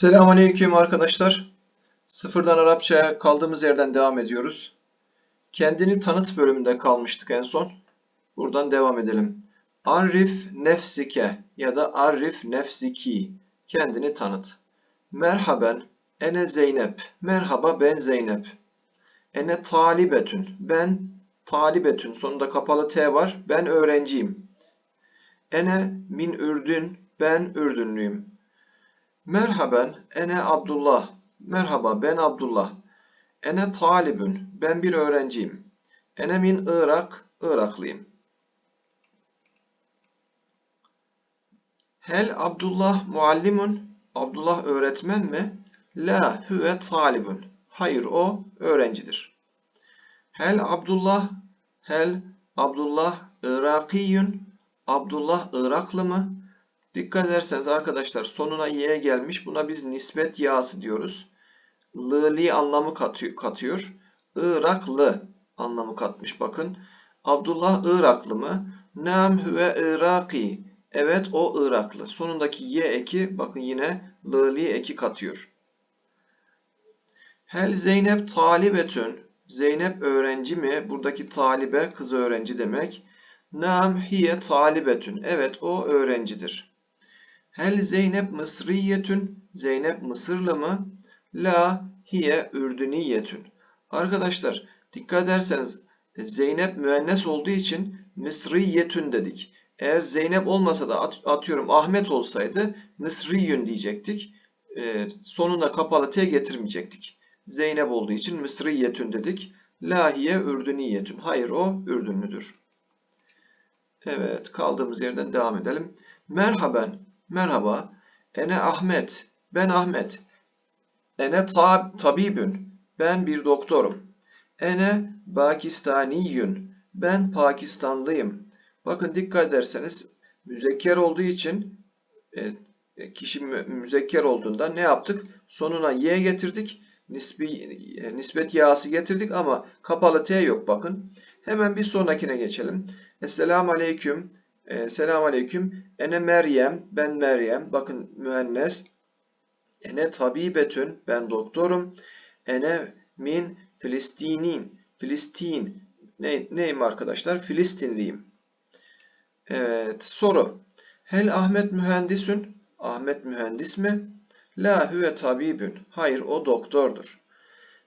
Selamünaleyküm arkadaşlar. Sıfırdan Arapçaya kaldığımız yerden devam ediyoruz. Kendini tanıt bölümünde kalmıştık en son. Buradan devam edelim. Arif nefsike ya da arif nefsiki. Kendini tanıt. Merhaben, ene Zeynep. Merhaba ben Zeynep. Ene talibetün. Ben talibetün. Sonunda kapalı T var. Ben öğrenciyim. Ene min Ürdün. Ben Ürdünlüyüm. Merhaben, ene Abdullah. Merhaba, ben Abdullah. Ene talibün, ben bir öğrenciyim. Ene min Irak, Iraklıyım. Hel Abdullah muallimun, Abdullah öğretmen mi? La huve talibun. Hayır, o öğrencidir. Hel Abdullah, hel Abdullah Irakiyun, Abdullah Iraklı mı? Dikkat ederseniz arkadaşlar sonuna y gelmiş. Buna biz nispet yağısı diyoruz. Lıli anlamı katıyor. Iraklı anlamı katmış bakın. Abdullah Iraklı mı? Nam huve Iraki. Evet o Iraklı. Sonundaki y eki bakın yine lıli eki katıyor. Hel Zeynep talibetün. Zeynep öğrenci mi? Buradaki talibe kız öğrenci demek. Nam hiye talibetün. Evet o öğrencidir. Hel Zeynep Mısriyetün? Zeynep Mısırlı mı? La hiye Ürdüniyetün. Arkadaşlar dikkat ederseniz Zeynep müennes olduğu için Mısriyetün dedik. Eğer Zeynep olmasa da atıyorum Ahmet olsaydı Mısriyün diyecektik. E, sonuna kapalı T getirmeyecektik. Zeynep olduğu için Mısriyetün dedik. Lahiye Ürdüniyetün. Hayır o Ürdünlüdür. Evet kaldığımız yerden devam edelim. Merhaben Merhaba. Ene Ahmet. Ben Ahmet. Ene tab tabibün. Ben bir doktorum. Ene Pakistaniyün. Ben Pakistanlıyım. Bakın dikkat ederseniz müzekker olduğu için e, kişi müzekker olduğunda ne yaptık? Sonuna y getirdik. Nisbi, e, nispet yağısı getirdik ama kapalı t yok bakın. Hemen bir sonrakine geçelim. Esselamu Aleyküm. E, Selamun Aleyküm. Ene Meryem. Ben Meryem. Bakın müennes. Ene tabibetün. Ben doktorum. Ene min Filistinin. Filistin. Ne, neyim arkadaşlar? Filistinliyim. Evet. Soru. Hel Ahmet mühendisün? Ahmet mühendis mi? La huve tabibün. Hayır o doktordur.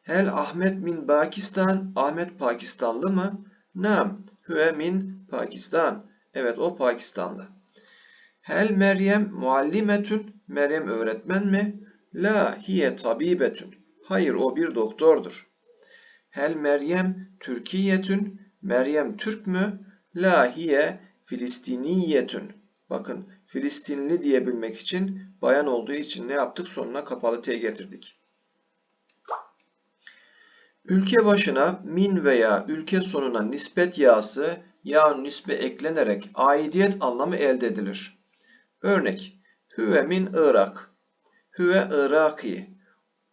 Hel Ahmet min Pakistan? Ahmet Pakistanlı mı? Nam huve min Pakistan. Evet o Pakistanlı. Hel Meryem muallimetün. Meryem öğretmen mi? La hiye tabibetün. Hayır o bir doktordur. Hel Meryem Türkiyetün. Meryem Türk mü? La hiye Filistiniyetün. Bakın Filistinli diyebilmek için bayan olduğu için ne yaptık? Sonuna kapalı T getirdik. Ülke başına min veya ülke sonuna nispet yağısı ya nisbe eklenerek aidiyet anlamı elde edilir. Örnek Hüve min Irak Hüve Iraki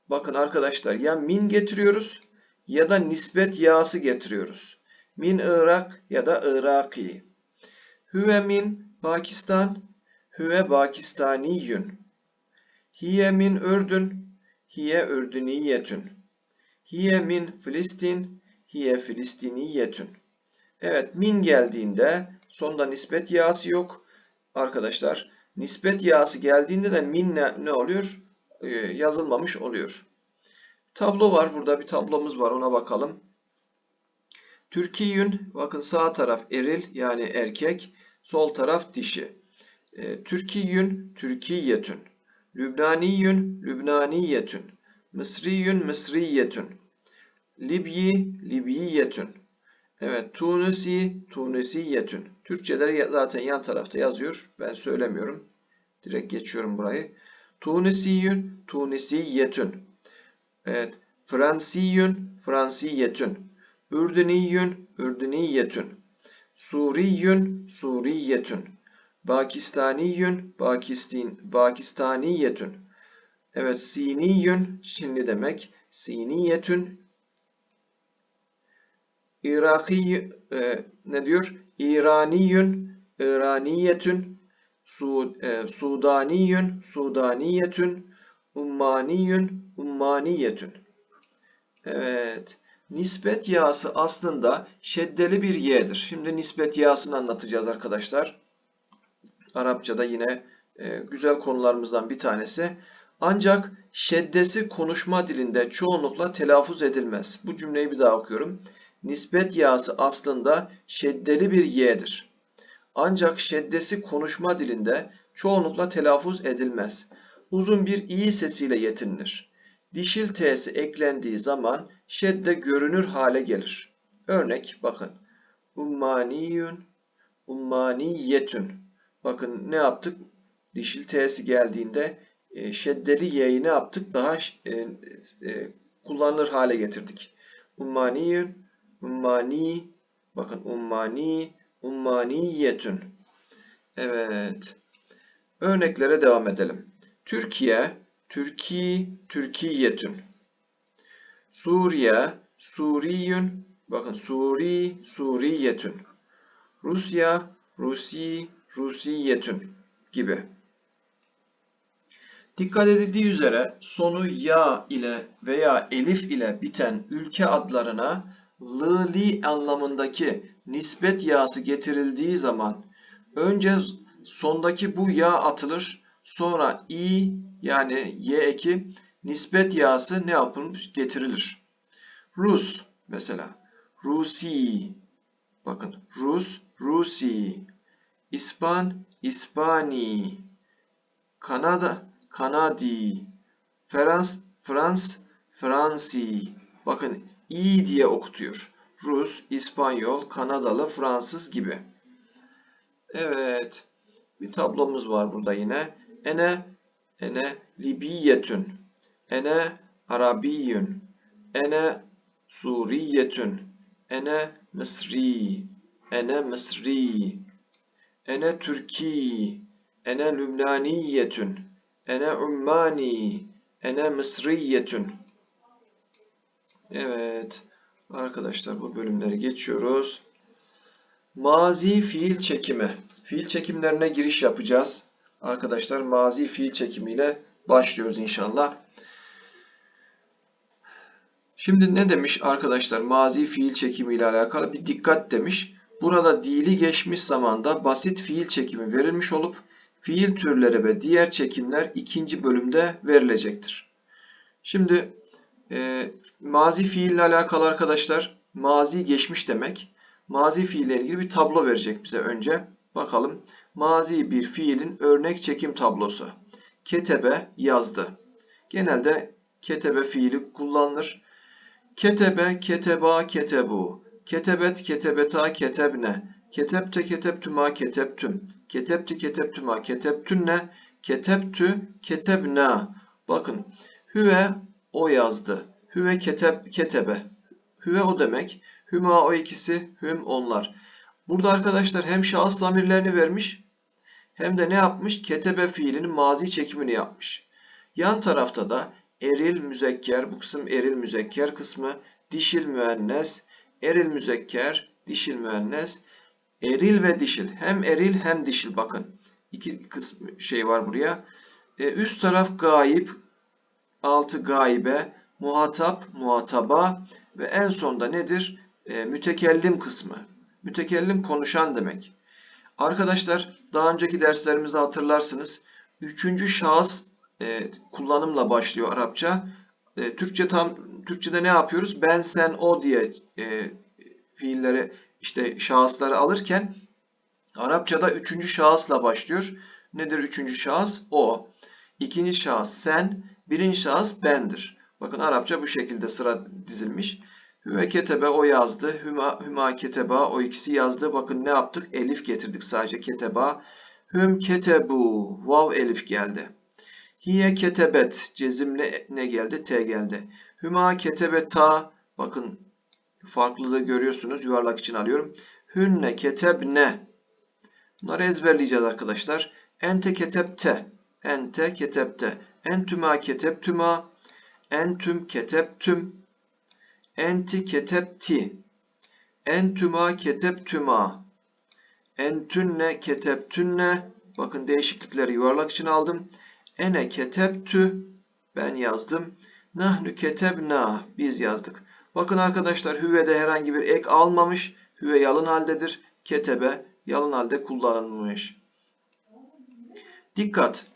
Bakın arkadaşlar ya min getiriyoruz ya da nispet yağısı getiriyoruz. Min Irak ya da Iraki. Hüve min Pakistan Hüve Pakistaniyün Hiye min Ürdün Hiye Ürdüniyetün Hiye min Filistin Hiye Filistiniyetün Evet min geldiğinde sonda nispet yağısı yok. Arkadaşlar nispet yağısı geldiğinde de min ne, ne oluyor? Ee, yazılmamış oluyor. Tablo var. Burada bir tablomuz var. Ona bakalım. Türkiyün bakın sağ taraf eril yani erkek. Sol taraf dişi. Ee, Türkiyün Türkiyetün. Lübnaniyün Lübnaniyetün. Mısriyün Mısriyetün. Libyi Libyiyetün. Evet, Tunisi, Tunisiyetün. Türkçeleri zaten yan tarafta yazıyor. Ben söylemiyorum. Direkt geçiyorum burayı. Tunisiyün, Tunisiyetün. Evet, Fransiyün, Fransiyetün. Ürdüniyün, Ürdüniyetün. Suriyün, Suriyetün. Pakistaniyün, Pakistin, Pakistaniyetün. Evet, Siniyün, Çinli demek. Siniyetün, İraki e, ne diyor? İraniyün, İraniyetün, Su, e, Sudaniyün, Sudaniyetün, ummaniyün, ummaniyetün. Evet. Nispet yağısı aslında şeddeli bir y'dir. Şimdi nispet yağısını anlatacağız arkadaşlar. Arapçada yine e, güzel konularımızdan bir tanesi. Ancak şeddesi konuşma dilinde çoğunlukla telaffuz edilmez. Bu cümleyi bir daha okuyorum. Nispet yağısı aslında şeddeli bir y'dir. Ancak şeddesi konuşma dilinde çoğunlukla telaffuz edilmez. Uzun bir i sesiyle yetinilir. Dişil t'si eklendiği zaman şedde görünür hale gelir. Örnek bakın. Ummaniyun, ummaniyetün. Bakın ne yaptık? Dişil t'si geldiğinde e, şeddeli y'yi ne yaptık? Daha e, e, kullanılır hale getirdik. Ummaniyun, ummani, bakın ummani, ummaniyetün. Evet. Örneklere devam edelim. Türkiye, Türki, Türkiyetün. Suriye, Suriyün, bakın Suri, Suriyetün. Rusya, Rusi, Rusiyetün gibi. Dikkat edildiği üzere sonu ya ile veya elif ile biten ülke adlarına lıli anlamındaki nispet yağısı getirildiği zaman önce sondaki bu ya atılır sonra i yani y eki nispet yağısı ne yapılmış? Getirilir. Rus mesela. Rusi. Bakın Rus Rusi. İspan İspani. Kanada Kanadi. Frans Frans Fransi. Bakın i diye okutuyor. Rus, İspanyol, Kanadalı, Fransız gibi. Evet. Bir tablomuz var burada yine. Ene ene Libiyetün. Ene Arabiyün. Ene Suriyetün. Ene Mısri. Ene Mısri. Ene Türki. Ene Lübnaniyetün. Ene Ummani. Ene Mısriyetün. Evet. Arkadaşlar bu bölümleri geçiyoruz. Mazi fiil çekimi. Fiil çekimlerine giriş yapacağız. Arkadaşlar mazi fiil çekimiyle başlıyoruz inşallah. Şimdi ne demiş arkadaşlar mazi fiil çekimi ile alakalı bir dikkat demiş. Burada dili geçmiş zamanda basit fiil çekimi verilmiş olup fiil türleri ve diğer çekimler ikinci bölümde verilecektir. Şimdi e, mazi fiil ile alakalı arkadaşlar mazi geçmiş demek. Mazi fiil ile ilgili bir tablo verecek bize önce. Bakalım. Mazi bir fiilin örnek çekim tablosu. Ketebe yazdı. Genelde ketebe fiili kullanılır. Ketebe, keteba, ketebu. Ketebet, ketebeta, ketebne. Ketebte, ketebtüma, ketebtüm. Ketebti, ketebtüma, ketebtünne. Ketebtü, ketebna. Bakın. Hüve o yazdı. Hüve keteb, ketebe. Hüve o demek. Hüma o ikisi, hüm onlar. Burada arkadaşlar hem şahıs zamirlerini vermiş hem de ne yapmış? Ketebe fiilinin mazi çekimini yapmış. Yan tarafta da eril müzekker, bu kısım eril müzekker kısmı, dişil müennes, eril müzekker, dişil müennes, eril ve dişil. Hem eril hem dişil bakın. İki kısmı şey var buraya. Ee, üst taraf gayip, altı gaybe, muhatap, muhataba ve en sonda nedir? E, mütekellim kısmı. Mütekellim konuşan demek. Arkadaşlar daha önceki derslerimizde hatırlarsınız. Üçüncü şahıs e, kullanımla başlıyor Arapça. E, Türkçe tam Türkçe'de ne yapıyoruz? Ben, sen, o diye e, fiilleri işte şahısları alırken Arapçada üçüncü şahısla başlıyor. Nedir üçüncü şahıs? O. İkinci şahıs sen, birinci şahıs bendir. Bakın Arapça bu şekilde sıra dizilmiş. Hüve ketebe o yazdı. Hüma, hüma keteba o ikisi yazdı. Bakın ne yaptık? Elif getirdik sadece keteba. Hüm ketebu. Vav elif geldi. Hiye ketebet. Cezimle ne geldi? T geldi. Hüma ketebeta. Bakın farklılığı görüyorsunuz. Yuvarlak için alıyorum. Hünne ketebne. Bunları ezberleyeceğiz arkadaşlar. Ente ketebte. Ente ketebte. Entüma ketebtüma. Entüm ketebtüm. Enti ketebti. Entüma ketebtüma. Entünne ketebtünne. Bakın değişiklikleri yuvarlak için aldım. Ene ketebtü. Ben yazdım. Nahnu ketebna. Biz yazdık. Bakın arkadaşlar hüvede herhangi bir ek almamış. Hüve yalın haldedir. Ketebe yalın halde kullanılmış. Dikkat!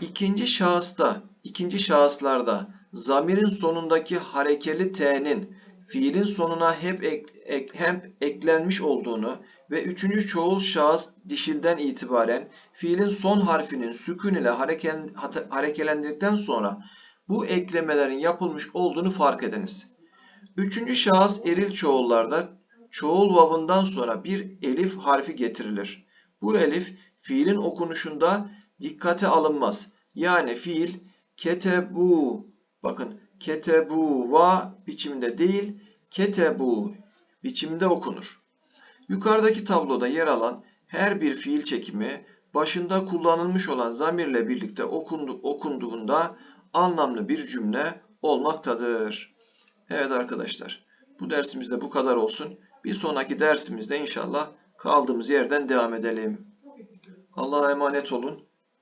İkinci şahısta, ikinci şahıslarda zamirin sonundaki harekeli t'nin fiilin sonuna hep ek, ek- hem eklenmiş olduğunu ve üçüncü çoğul şahıs dişilden itibaren fiilin son harfinin sükun ile hareken, harekelendirdikten sonra bu eklemelerin yapılmış olduğunu fark ediniz. Üçüncü şahıs eril çoğullarda çoğul vavından sonra bir elif harfi getirilir. Bu elif fiilin okunuşunda dikkate alınmaz. Yani fiil ketebu bakın ketebu va biçiminde değil ketebu biçiminde okunur. Yukarıdaki tabloda yer alan her bir fiil çekimi başında kullanılmış olan zamirle birlikte okundu, okunduğunda anlamlı bir cümle olmaktadır. Evet arkadaşlar bu dersimizde bu kadar olsun. Bir sonraki dersimizde inşallah kaldığımız yerden devam edelim. Allah'a emanet olun.